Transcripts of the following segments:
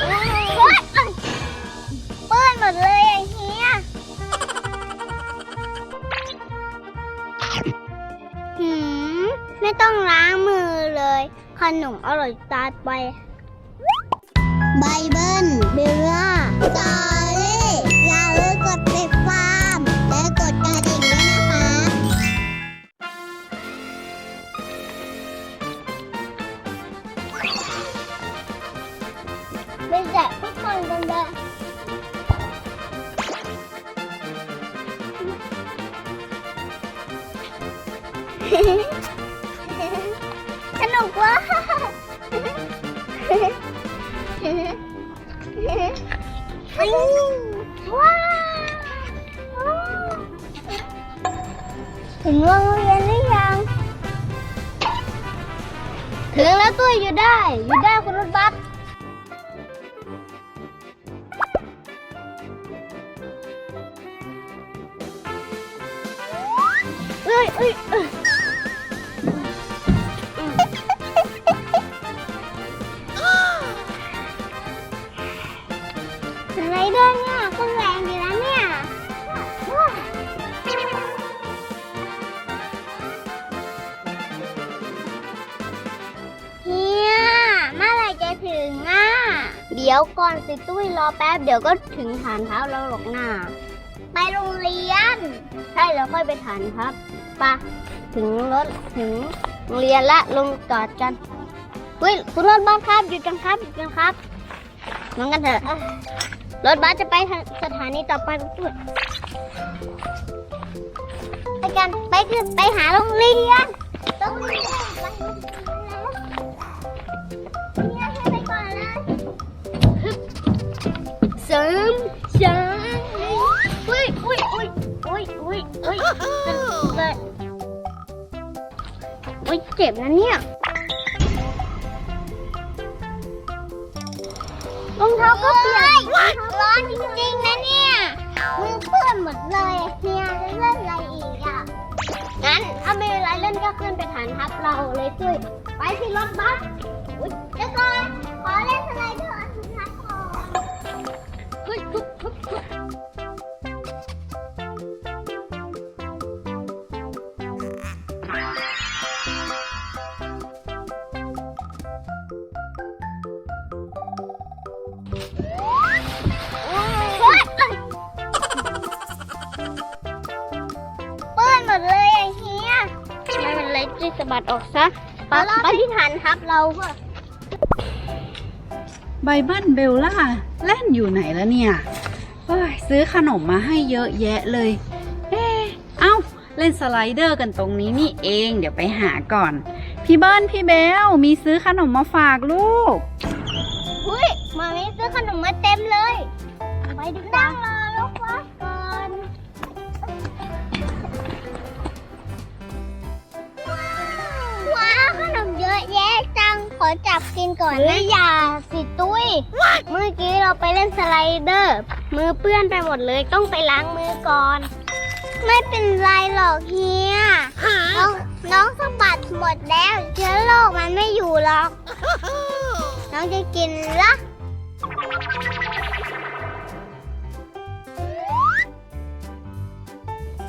โอ๊ยเปื้อนหมดเลยไอ้เฮียหืมไม่ต้องล้างมือเลย ขนมอร่อยตายไปไบเบิลเบล สนุกว่ะว้าวถึงโรงเรียนหรือยัง ถึงแล้วตัวอยู่ได้ อยู่ได้คุณรถบัสเอ้ยเอ้ย เดี๋ยวก่อนสิตุ้ยรอแป๊บเดี๋ยวก็ถึงฐานเท้าเราหรอกหน้า ไปโรงเรียน ใช่แล้วค่อยไปฐานครับปะถึงรถถึงโรงเรียนละลงจอดกันเฮ้ยคุณรถบัสครับหยุดกันครับหยุดกันครับน้องกันเถอะรถบัสจะไปทางสถานีต่อไปด้วยไปกันไปขึ้นไปหาโรงเรียนโรงเรียน เจ็บนะเนี่ยรองเท้าก็เปียกร้อนจริงๆนะเนี่ยมือเปื้อนหมดเลยเฮียจะเล่นอะไรอีกอะงั้นถ้าไม่เป็นไรเล่นก็ขึ้นไปฐานทัพเราเลยตุ้ยไปที่รถบัสอุ้ยเดี๋ยวก่อนขอเล่นสไลเดอร์ บัดออกซะไปไปที่ฐานทัพเราเพื่อไบเบิลเบลล่าเล่นอยู่ไหนแล้วเนี่ยเอ้ยซื้อขนมมาให้เยอะแยะเลย เอ๊ะเอ้า เล่นสไลเดอร์กันตรงนี้นี่เอง เดี๋ยวไปหาก่อน พี่เบิ้ลพี่เบล มีซื้อขนมมาฝากลูกเฮ้ยมามีซื้อขนมมาเต็มเลย ไปดูนั่งรอลูกวัด จังขอจับกินก่อนนะอย่าสิตุ้ย เมื่อกี้เราไปเล่นสไลเดอร์ มือเปื้อนไปหมดเลยต้องไปล้างมือก่อน ไม่เป็นไรหรอกเฮียน้องน้องสะบัดหมดแล้วเชื้อโรคมันไม่อยู่หรอก น้องจะกินละ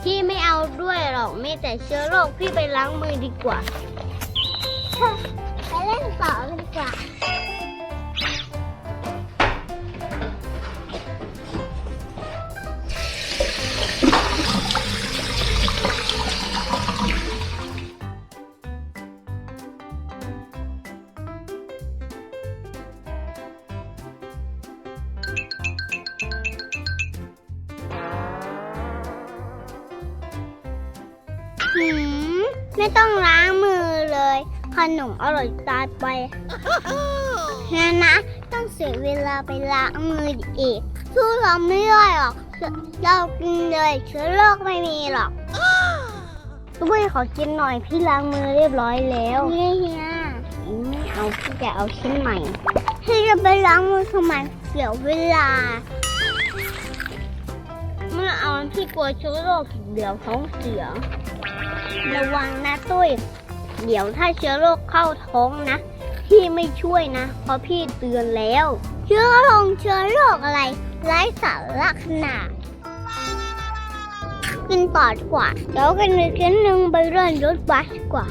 พี่ไม่เอาด้วยหรอกมีแต่เชื้อโรคพี่ไปล้างมือดีกว่า ไปเล่นต่อดีกว่า หืม ไม่ต้องล้างมือเลย นมอร่อยตายไปงั้นนะ ต้องเสียเวลาไปล้างมืออีกสู้เราไม่ได้หรอก เรากินเลยเชื้อโรคไม่มีหรอกตุ้ยขอกินหน่อยพี่ล้างมือเรียบร้อยแล้วเฮียเฮียไม่เอาพี่จะเอาชิ้นใหม่พี่จะไปล้างมือทำไมเสียเวลาเมื่อเอาพี่กลัวเชื้อโรคเดี๋ยวท้องเสียระวังนะตุ้ย เดี๋ยวถ้าเชื้อโรคเข้าท้องนะ พี่ไม่ช่วยนะเพราะพี่เตือนแล้ว เชื้อโรคเชื้อโรคอะไร ไร้สาระขนาดกินต่อดีกว่าเดี๋ยวกันอีกนิดนึงไปเรื่อนรถบัสดีกว่า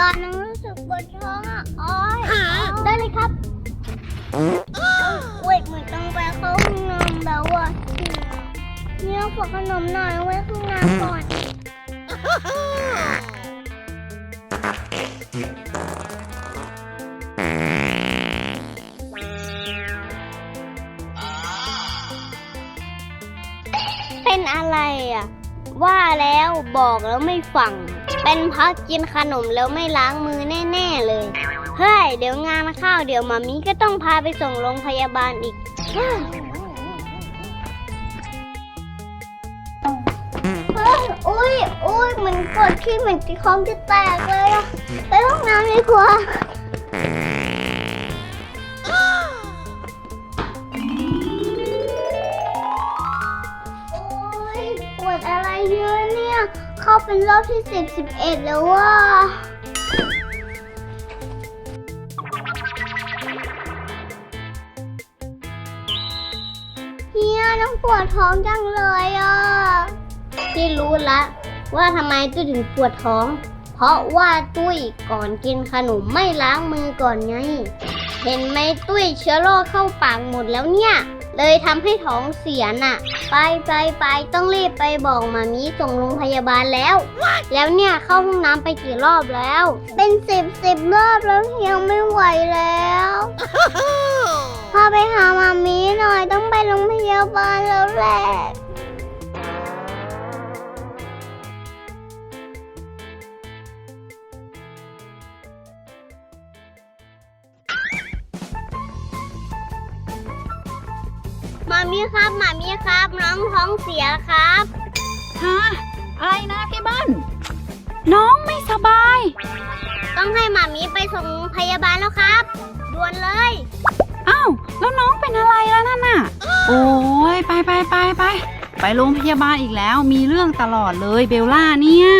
ก่อนน้องรู้สึกปวดท้องอะโอ้ยได้เลยครับเวทเหมือนต้องไปเข้าห้องน้ำแล้วอะเฮียขอขนมหน่อยไว้ข้างน้ำก่อนเป็นอะไรอะ ว่าแล้วบอกแล้วไม่ฟัง เป็นเพราะกินขนมแล้วไม่ล้างมือแน่ๆเลย เฮ้ย เดี๋ยวงานเข้าวเดี๋ยวมามีก็ต้องพาไปส่งโรงพยาบาลอีกเฮ้ยเฮ้ยอุ้ยอุ้ยเหมือนปวดขี้เหมือนที่ท้องจะแตกเลยอะไปห้องน้ำดีกว่าโอ้ยปวดอะไรเยอะเนี่ย เข้าเป็นรอบที่สิบสิบเอ็ดแล้วว่า เฮียต้องปวดท้องจังเลยอะพี่รู้ละว่าทำไมตุ้ยถึงปวดท้อง เพราะว่าตุ้ยก่อนกินขนมไม่ล้างมือก่อนไง เห็นไหมตุ้ยเชื้อโรคเข้าปากหมดแล้วเนี่ย เลยทำให้ท้องเสียน่ะ ไปไปไปต้องรีบไปบอกหมามีส่งโรงพยาบาลแล้ว แล้วเนี่ยเข้าห้องน้ำไปกี่รอบแล้ว เป็นสิบสิบรอบแล้วยังไม่ไหวแล้วพาไปหาหมามีหน่อยต้องไปโรงพยาบาลแล้วแหละ มามีครับมามีครับ น้องท้องเสียครับฮะอะไรนะพี่เบิ้ลน้องไม่สบาย ต้องให้มามีไปส่งพยาบาลแล้วครับด่วนเลยอ้าวแล้วน้องเป็นอะไรแล้วนั่นน่ะ โอ้ยไปไปไปไปไปโรงพยาบาลอีกแล้วมีเรื่องตลอดเลยเบลล่าเนี่ย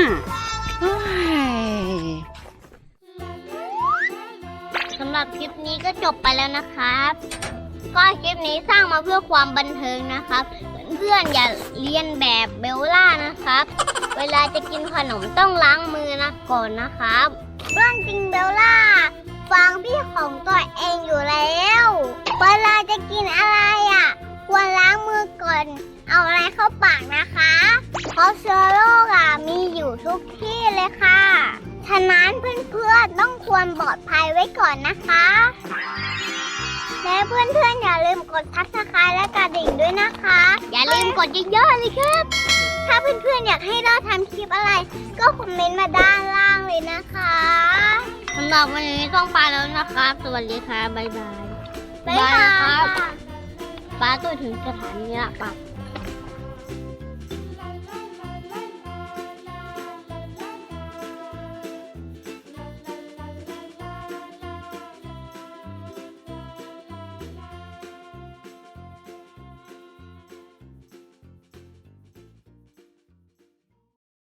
เฮ้ยสำหรับคลิปนี้ก็จบไปแล้วนะครับ ก็คลิปนี้สร้างมาเพื่อความบันเทิงนะครับ เพื่อนๆอย่าเรียนแบบเบลล่านะครับ เวลาจะกินขนมต้องล้างมือนะก่อนนะครับเรื่องจริงเบลล่าฟังพี่ของตัวเองอยู่แล้ว เวลาจะกินอะไรอะ ควรล้างมือก่อน เอาอะไรเข้าปากนะคะเพราะเชื้อโรคอะมีอยู่ทุกที่เลยค่ะ ฉะนั้นเพื่อนๆต้องควรปลอดภัยไว้ก่อนนะคะ และเพื่อนๆอย่าลืมกดทักทายและกระดิ่งด้วยนะคะ อย่าลืมกดเยอะๆเลยครับ ถ้าเพื่อนๆอยากให้เราทำคลิปอะไร ก็คอมเมนต์มาด้านล่างเลยนะคะสำหรับวันนี้ต้องไปแล้วนะครับ สวัสดีค่ะบ๊ายบาย บ๊ายบายครับป้าตัวถึงสถานีละปับ